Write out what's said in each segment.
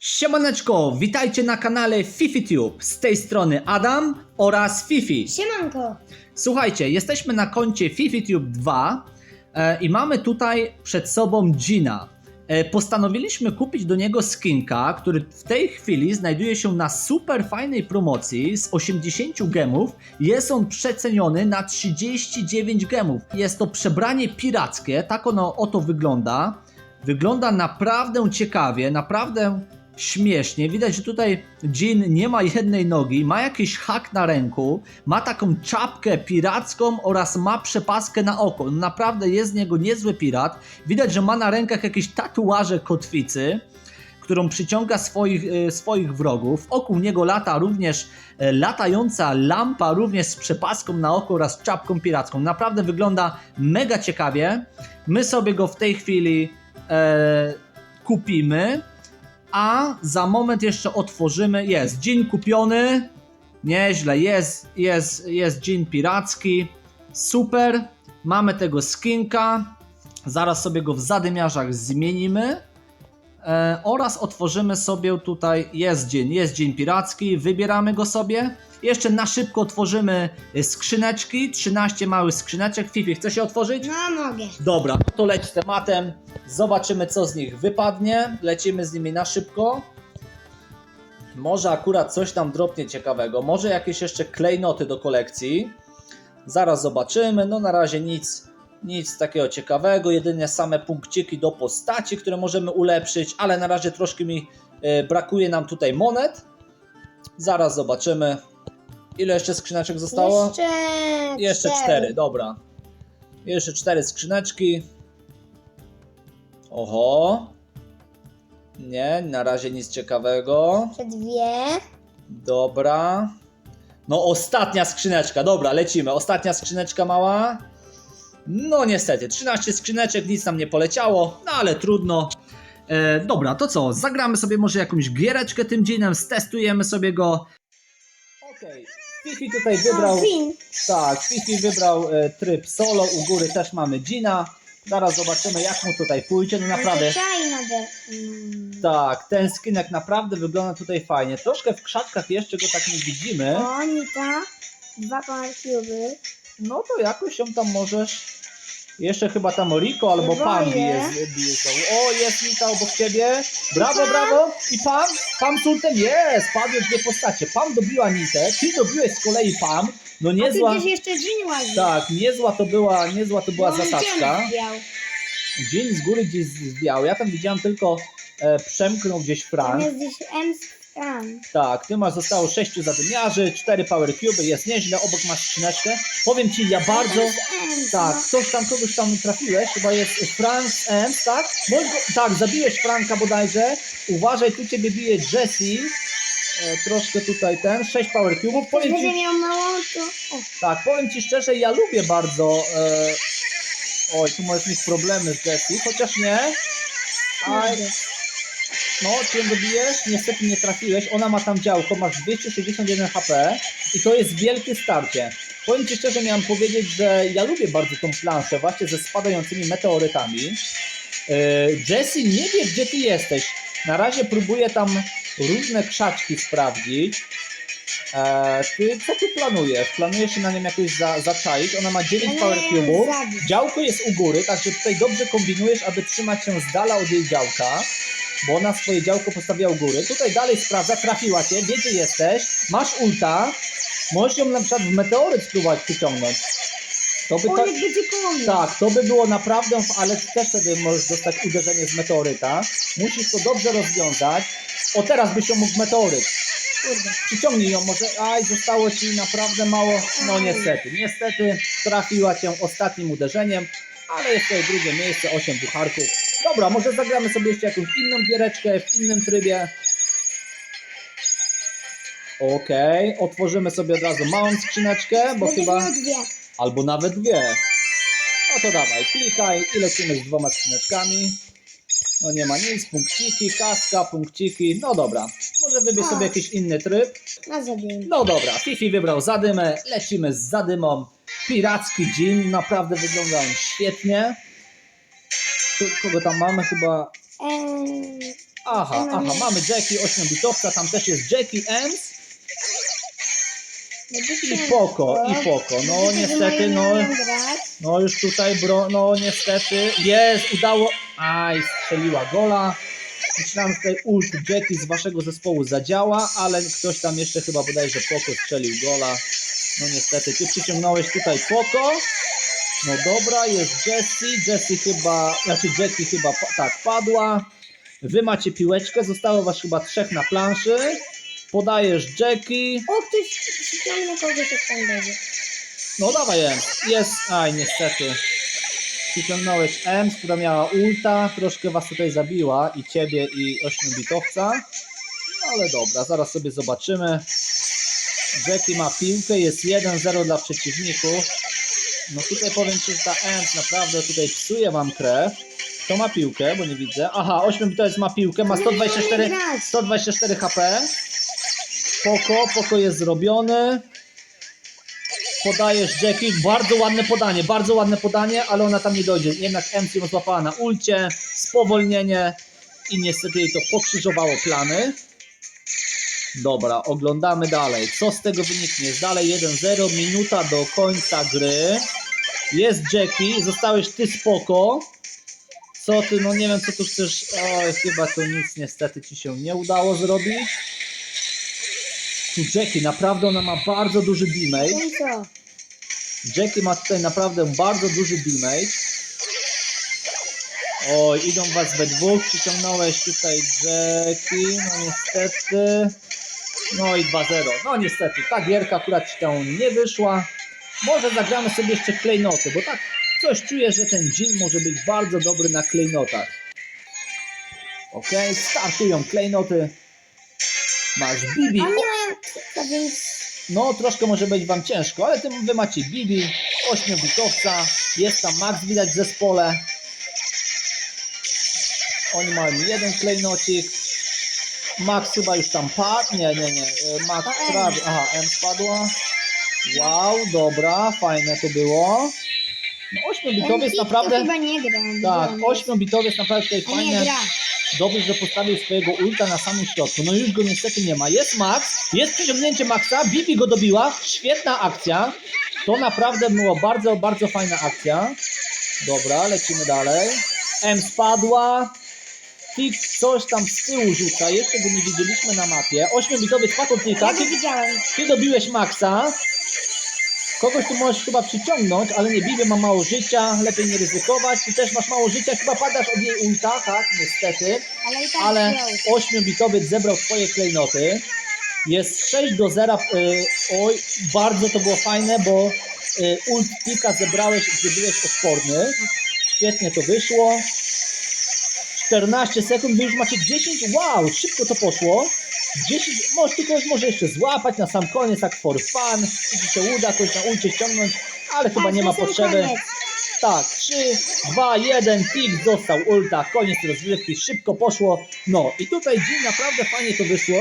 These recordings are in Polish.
Siemaneczko, witajcie na kanale FifiTube. Z tej strony Adam oraz Fifi. Siemanko! Słuchajcie, jesteśmy na koncie FifiTube 2 e, i mamy tutaj przed sobą Gina. E, postanowiliśmy kupić do niego skinka, który w tej chwili znajduje się na super fajnej promocji z 80 gemów. Jest on przeceniony na 39 gemów. Jest to przebranie pirackie, tak ono oto wygląda. Wygląda naprawdę ciekawie, naprawdę śmiesznie. Widać, że tutaj Jean nie ma jednej nogi, ma jakiś hak na ręku, ma taką czapkę piracką oraz ma przepaskę na oko. No Naprawdę jest z niego niezły pirat. Widać, że ma na rękach jakieś tatuaże kotwicy, którą przyciąga swoich, e, swoich wrogów. Wokół niego lata również e, latająca lampa, również z przepaską na oko oraz czapką piracką. Naprawdę wygląda mega ciekawie. My sobie go w tej chwili e, kupimy, a za moment jeszcze otworzymy. Jest dżin kupiony, nieźle, jest, jest, jest dżin piracki, super. Mamy tego skinka, zaraz sobie go w zadymiarzach zmienimy. E, oraz otworzymy sobie tutaj, jest dzień, jest dzień piracki, wybieramy go sobie. Jeszcze na szybko otworzymy y, skrzyneczki, 13 małych skrzyneczek. Fifi, chce się otworzyć? No mogę. Dobra, no to leć tematem. Zobaczymy, co z nich wypadnie. Lecimy z nimi na szybko. Może akurat coś tam dropnie ciekawego. Może jakieś jeszcze klejnoty do kolekcji. Zaraz zobaczymy. No na razie nic, nic takiego ciekawego. Jedynie same punkciki do postaci, które możemy ulepszyć, ale na razie troszkę mi e, brakuje nam tutaj monet. Zaraz zobaczymy. Ile jeszcze skrzyneczek zostało? Jeszcze, Jeszcze cztery, dobra. Jeszcze cztery skrzyneczki. Oho. Nie, na razie nic ciekawego. Jeszcze dwie. Dobra. No, ostatnia skrzyneczka. Dobra, lecimy. Ostatnia skrzyneczka mała. No, niestety, 13 skrzyneczek, nic nam nie poleciało, no ale trudno. E, dobra, to co? Zagramy sobie może jakąś giereczkę tym dzinem, stestujemy sobie go. Okej, Fifi tutaj wybrał. Fin. Tak, Fifi wybrał e, tryb solo, u góry też mamy Gina. Zaraz zobaczymy jak mu tutaj pójdzie, no naprawdę. De... Mm. Tak, ten skinek naprawdę wygląda tutaj fajnie. Troszkę w krzaczkach jeszcze go tak nie widzimy. O, Nita. Dwa power cube'y. No to jakoś ją tam możesz... Jeszcze chyba tam Rico albo Boję. Pam bije z, bije z dołu. O, jest Nita obok ciebie. Brawo, brawo. I Pam? Pam z ultem jest. Padły dwie postacie. Pam dobiła Nitę, ty dobiłeś z kolei Pam. No A tu niezła... gdzieś jeszcze łazi. Tak, niezła to była, niezła to była on zasadzka. dzień zbiał. Z góry gdzieś zwiał. Ja tam widziałem tylko e, przemknął gdzieś Tam Frank. jest gdzieś M Scan. Tak, ty masz zostało 6 zadymiarzy, 4 power cube, jest nieźle, obok masz skrzyneczkę. Powiem ci, ja bardzo. M, Tak, no. ktoś tam, kogoś tam trafiłeś, chyba jest Frank z Ems, tak? Możesz go, tak, zabiłeś Franka bodajże. Uważaj, tu ciebie bije Jessie. E, troszkę tutaj ten, 6 power cube'ów. Powiem Będzie ci, miał mało, to... O, tak, powiem ci szczerze, ja lubię bardzo. E, oj, tu możesz mieć problemy z Jessie, chociaż nie. A. No, czy ją dobijesz? Niestety nie trafiłeś. Ona ma tam działko, masz 261 HP i to jest wielkie starcie. Powiem Ci szczerze, miałem powiedzieć, że ja lubię bardzo tą planszę właśnie ze spadającymi meteorytami. Yy, Jessie nie wie, gdzie Ty jesteś. Na razie próbuję tam różne krzaczki sprawdzić. E, ty, co Ty planujesz? Planujesz się na nią jakoś za, zaczaić? Ona ma 9 Planuję power cube'ów. Działko jest u góry, także tutaj dobrze kombinujesz, aby trzymać się z dala od jej działka, bo ona swoje działko postawiła u góry. Tutaj dalej sprawdza, trafiła cię, wie gdzie jesteś, masz ulta, możesz ją na przykład w meteoryt spróbować przyciągnąć. To by, jak będzie koło mnie. tak, to by było naprawdę, ale też wtedy możesz dostać uderzenie z meteoryta. Musisz to dobrze rozwiązać. O, teraz byś ją mógł w meteoryt. Kurde. Przyciągnij ją, może, aj, zostało ci naprawdę mało. No niestety, niestety trafiła cię ostatnim uderzeniem, ale jeszcze drugie miejsce, 8 bucharków. Dobra, może zagramy sobie jeszcze jakąś inną giereczkę w innym trybie. Okej, otworzymy sobie od razu małą skrzyneczkę, bo Będziesz chyba, dwie. albo nawet dwie. No to dawaj, klikaj i lecimy z dwoma skrzyneczkami. No nie ma nic, punkciki, kaska, punkciki, no dobra. Może wybierz sobie jakiś inny tryb. Na. No dobra, Fifi wybrał zadymę, lecimy z zadymą. Piracki dżin, naprawdę wygląda on świetnie. Kogo tam mamy? Chyba... Aha, aha, mamy Jackie 8-bitowca, tam też jest Jackie Ems i Poko, i Poko. No niestety, no, no już tutaj, bro, no niestety, jest, udało, aj, strzeliła gola. Myślałem, że tutaj ult Jackie z waszego zespołu zadziała, ale ktoś tam jeszcze chyba bodajże Poko strzelił gola. No niestety, ty przyciągnąłeś tutaj Poko. No dobra, jest Jessie. Jessie chyba, znaczy Jackie chyba tak padła. Wy macie piłeczkę, zostało was chyba trzech na planszy. Podajesz Jackie. O, ktoś przyciągnął kogoś jak tam będzie. No dawaj Ems. Jest, aj niestety. Przyciągnąłeś Ems, która miała ulta, troszkę was tutaj zabiła i ciebie i ośmiobitowca. No ale dobra, zaraz sobie zobaczymy. Jackie ma piłkę, jest 1-0 dla przeciwników. No tutaj powiem Ci, że ta Ems naprawdę tutaj psuje wam krew. Kto ma piłkę, bo nie widzę. Aha, 8-bitowiec ma piłkę, ma 124, 124 HP. Poko, Poko jest zrobiony. Podajesz Jackie, bardzo ładne podanie, bardzo ładne podanie, ale ona tam nie dojdzie. Jednak MC ją złapała na ulcie, spowolnienie i niestety jej to pokrzyżowało plany. Dobra, oglądamy dalej. Co z tego wyniknie? Jest dalej 1-0, minuta do końca gry. Jest Jackie, zostałeś ty spoko. Co ty, no nie wiem co tu chcesz. O, chyba to nic niestety ci się nie udało zrobić. Tu Jackie, naprawdę ona ma bardzo duży damage. Jackie ma tutaj naprawdę bardzo duży damage. Oj, idą was we dwóch, przyciągnąłeś tutaj Jackie, no niestety. No i 2-0. No niestety, ta gierka akurat ci tam nie wyszła. Może zagramy sobie jeszcze klejnoty, bo tak coś czuję, że ten dzień może być bardzo dobry na klejnotach. Ok, startują klejnoty. Masz Bibi. No, troszkę może być Wam ciężko, ale tym Wy macie Bibi, 8-bitowca, jest tam Max widać w zespole. Oni mają jeden klejnocik. Max chyba już tam padł. Nie, nie, nie. e, Max prawie. Aha, M spadła. Wow, dobra, fajne to było. No, 8-bitowiec Empik to naprawdę. chyba nie gra. Tak, widziałem. 8-bitowiec naprawdę tutaj A nie fajnie. gra. Dobrze, że postawił swojego ulta na samym środku. No już go niestety nie ma. Jest Max, jest przyciągnięcie Maxa, Bibi go dobiła. Świetna akcja. To naprawdę była bardzo, bardzo fajna akcja. Dobra, lecimy dalej. M spadła. Tik coś tam z tyłu rzuca. Jeszcze go nie widzieliśmy na mapie. 8-bitowy spadł. Ja Ty, go widziałem. ty dobiłeś Maxa. Kogoś tu możesz chyba przyciągnąć, ale nie Bibi ma mało życia, lepiej nie ryzykować. Ty też masz mało życia, chyba padasz od jej ulta, tak, niestety Ale i tak ale wziął. 8-bitowiec zebrał swoje klejnoty. Jest 6 do 0. y, Oj, bardzo to było fajne, bo y, ult pika zebrałeś, gdy byłeś odporny. Świetnie to wyszło. 14 sekund, wy już macie 10. Wow, szybko to poszło. 10, może tylko może jeszcze złapać na sam koniec, tak for fun. Jeśli się uda, kogoś na ulcie ściągnąć, ale chyba Tak, nie ma potrzeby. Tak, 3, 2, 1, tik, został ulta, koniec rozgrywki, szybko poszło. No i tutaj Jean naprawdę fajnie to wyszło.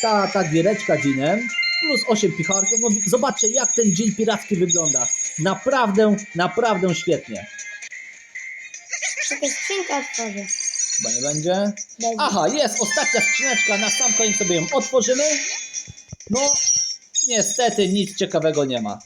Ta, ta giereczka Jeanem, plus 8 picharków. No zobaczcie jak ten dzień piracki wygląda. Naprawdę, naprawdę świetnie. Czekaj, skrzynkę otworzę. Chyba nie będzie. Aha, jest ostatnia skrzyneczka, na sam koniec sobie ją otworzymy. No, niestety nic ciekawego nie ma.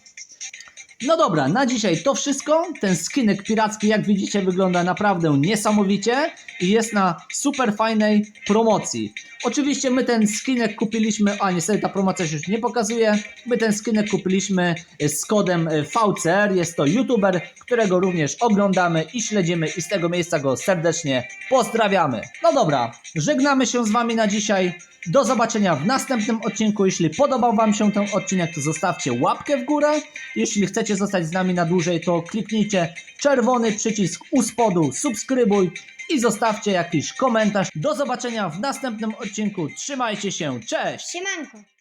No dobra, na dzisiaj to wszystko. Ten skinek piracki, jak widzicie, wygląda naprawdę niesamowicie i jest na super fajnej promocji. Oczywiście my ten skinek kupiliśmy, a niestety ta promocja się już nie pokazuje. My ten skinek kupiliśmy z kodem VCR. Jest to youtuber, którego również oglądamy i śledzimy i z tego miejsca go serdecznie pozdrawiamy. No dobra, żegnamy się z Wami na dzisiaj. Do zobaczenia w następnym odcinku. Jeśli podobał Wam się ten odcinek, to zostawcie łapkę w górę. Jeśli chcecie zostać z nami na dłużej, to kliknijcie czerwony przycisk u spodu, subskrybuj i zostawcie jakiś komentarz. Do zobaczenia w następnym odcinku. Trzymajcie się, cześć! Siemanko.